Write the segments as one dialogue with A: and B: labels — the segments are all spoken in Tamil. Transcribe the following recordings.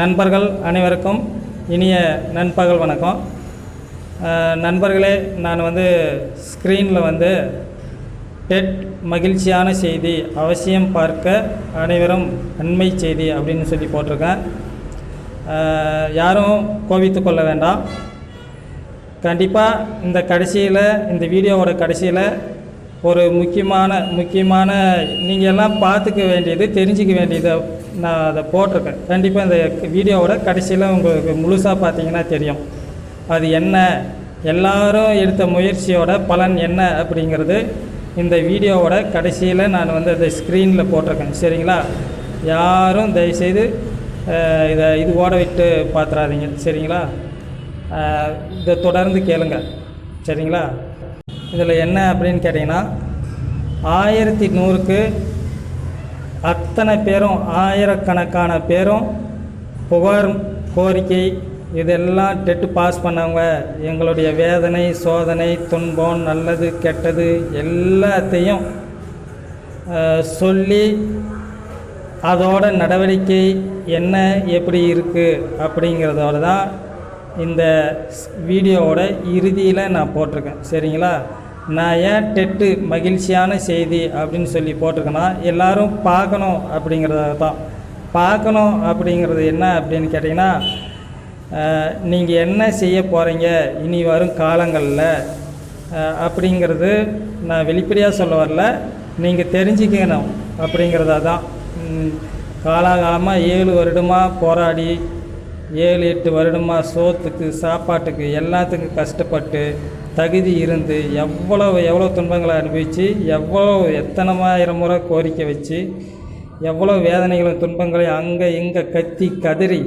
A: நண்பர்கள் அனைவருக்கும் இனிய நண்பகல் வணக்கம். நண்பர்களே நான் வந்து ஸ்க்ரீனில் வந்து பெட் மகிழ்ச்சியான செய்தி அவசியம் பார்க்க அனைவரும் நன்மை செய்தி அப்படின்னு சொல்லி போட்டிருக்கேன். யாரும் கோபித்து கொள்ள வேண்டாம். கண்டிப்பாக இந்த கடைசியில் இந்த வீடியோவோட கடைசியில் ஒரு முக்கியமான முக்கியமான நீங்கள் எல்லாம் பார்த்துக்க வேண்டியது தெரிஞ்சிக்க வேண்டியதை நான் அதை போட்டிருக்கேன். கண்டிப்பாக இந்த வீடியோவோட கடைசியில் உங்களுக்கு முழுசாக பார்த்தீங்கன்னா தெரியும். அது என்ன? எல்லாரும் எடுத்த முயற்சியோட பலன் என்ன அப்படிங்கிறது இந்த வீடியோவோட கடைசியில் நான் வந்து அந்த ஸ்க்ரீனில் போட்டிருக்கேன். சரிங்களா? யாரும் தயவுசெய்து இதை இது ஓட விட்டு பார்த்துறாதீங்க சரிங்களா? இதை தொடர்ந்து கேளுங்க. சரிங்களா? இதில் என்ன அப்படின்னு கேட்டிங்கன்னா ஆயிரத்தி நூறுக்கு அத்தனை பேரும் ஆயிரக்கணக்கான பேரும் புகார் கோரிக்கை இதெல்லாம் டெட்டு பாஸ் பண்ணவங்க. எங்களுடைய வேதனை சோதனை துன்பம் நல்லது கெட்டது எல்லாத்தையும் சொல்லி அதோட நடவடிக்கை என்ன எப்படி இருக்குது அப்படிங்கிறதோட தான் இந்த ஸ்- வீடியோவோட இறுதியில் நான் போட்டிருக்கேன். சரிங்களா? நான் ஏன் டெட்டு மகிழ்ச்சியான செய்தி அப்படின்னு சொல்லி போட்டிருக்கேன்னா எல்லாரும் பார்க்கணும் அப்படிங்கிறத தான். பார்க்கணும் அப்படிங்கிறது என்ன அப்படின்னு கேட்டிங்கன்னா நீங்கள் என்ன செய்ய போகிறீங்க இனி வரும் காலங்களில் அப்படிங்கிறது நான் வெளிப்படையாக சொல்ல வரல. நீங்கள் தெரிஞ்சுக்கணும் அப்படிங்கிறதா தான். காலாகாலமாக ஏழு வருடமாக போராடி ஏழு எட்டு வருடமாக சோத்துக்கு சாப்பாட்டுக்கு எல்லாத்துக்கும் கஷ்டப்பட்டு தகுதி இருந்து எவ்வளவு எவ்வளோ துன்பங்களை அனுபவித்து எவ்வளோ எத்தனமாயிரம் முறை கோரிக்கை வச்சு எவ்வளோ வேதனைகளும் துன்பங்களையும் அங்கே இங்கே கத்தி கதறி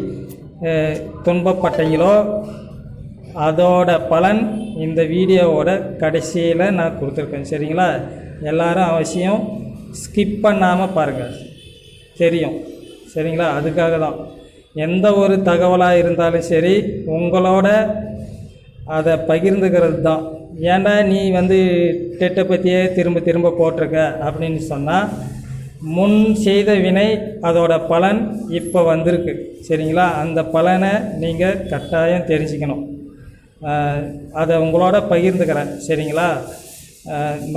A: துன்பப்பட்டீங்களோ அதோட பலன் இந்த வீடியோவோட கடைசியில் நான் கொடுத்துருக்கேன். சரிங்களா? எல்லாரும் அவசியம் ஸ்கிப் பண்ணாமல் பாருங்கள் தெரியும். சரிங்களா? அதுக்காக தான் எந்த ஒரு தகவலாக இருந்தாலும் சரி உங்களோட அதை பகிர்ந்துக்கிறது தான் ஏன்டா நீ வந்து டெட்டை பற்றியே திரும்ப திரும்ப போட்டிருக்க அப்படின்னு சொன்னால் முன் செய்த வினை அதோட பலன் இப்போ வந்திருக்கு. சரிங்களா? அந்த பலனை நீங்கள் கட்டாயம் தெரிஞ்சுக்கணும். அதை உங்களோட பகிர்ந்துக்கிறேன். சரிங்களா?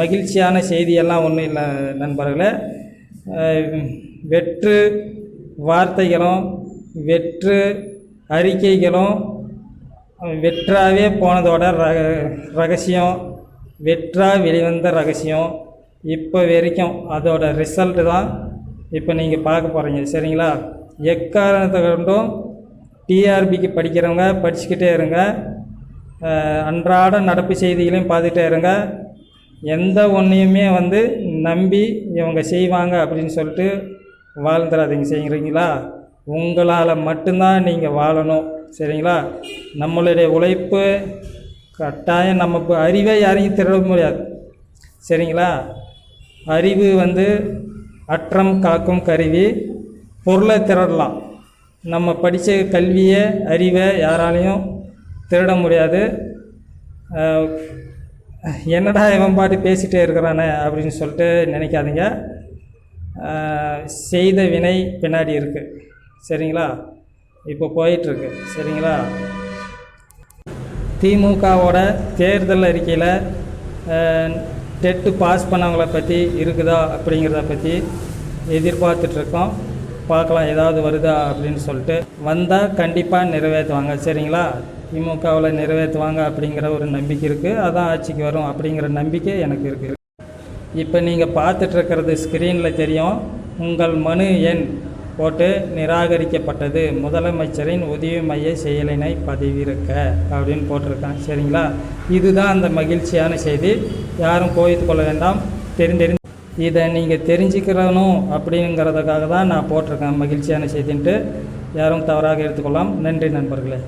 A: மகிழ்ச்சியான செய்தியெல்லாம் ஒன்றும் இல்லை நண்பர்களே. வெற்று வார்த்தைகளும் வெற்று அறிக்கைகளும் வெற்றாவே போனதோட ரக ரகசியம் வெற்றா வெளிவந்த ரகசியம் இப்போ வரைக்கும் அதோட ரிசல்ட்டு தான் இப்போ நீங்கள் பார்க்க போகிறீங்க சரிங்களா? எக்காரணத்தை கொண்டும் டிஆர்பிக்கு படிக்கிறவங்க படிச்சுக்கிட்டே இருங்க. அன்றாட நடப்பு செய்திகளையும் பார்த்துட்டே இருங்க. எந்த ஒன்றையுமே வந்து நம்பி இவங்க செய்வாங்க அப்படின்னு சொல்லிட்டு வாழ்ந்துடாதீங்க செய்கிறீங்களா உங்களால் மட்டும்தான் நீங்கள் வாழணும். சரிங்களா? நம்மளுடைய உழைப்பு கட்டாயம் நம்ம இப்போ அறிவை யாரையும் திருட முடியாது. சரிங்களா? அறிவு வந்து அற்றம் காக்கும் கருவி. பொருளை திருடலாம் நம்ம படித்த கல்வியை அறிவை யாராலையும் திருட முடியாது. என்னடா இவன் பாட்டு பேசிகிட்டே இருக்கிறானே அப்படின்னு சொல்லிட்டு நினைக்காதீங்க. செய்த வினை பின்னாடி இருக்குது சரிங்களா? இப்போ போயிட்டுருக்கு சரிங்களா? திமுகவோட தேர்தல் அறிக்கையில் டெட்டு பாஸ் பண்ணவங்கள பற்றி இருக்குதா அப்படிங்கிறத பற்றி எதிர்பார்த்துட்ருக்கோம். பார்க்கலாம் ஏதாவது வருதா அப்படின்னு சொல்லிட்டு. வந்தால் கண்டிப்பாக நிறைவேற்றுவாங்க சரிங்களா? திமுகவில் நிறைவேற்றுவாங்க அப்படிங்கிற ஒரு நம்பிக்கை இருக்குது அதான் ஆட்சிக்கு வரும் அப்படிங்கிற நம்பிக்கை எனக்கு இருக்குது இப்போ நீங்கள் பார்த்துட்ருக்கிறது ஸ்க்ரீனில் தெரியும். உங்கள் மனு எண் போட்டு நிராகரிக்கப்பட்டது. முதலமைச்சரின் உதவி மைய செயலினை பதிவிறக்க அப்படின்னு போட்டிருக்கான் சரிங்களா? இதுதான் அந்த மகிழ்ச்சியான செய்தி. யாரும் கோவித்து கொள்ள வேண்டாம். தெரிந்தெரிந்து இதை நீங்கள் தெரிஞ்சுக்கிறணும் அப்படிங்கிறதுக்காக தான் நான் போட்டிருக்கேன் மகிழ்ச்சியான செய்தின்ட்டு. யாரும் தவறாக எடுத்துக்கொள்ளலாம் நன்றி நண்பர்களே.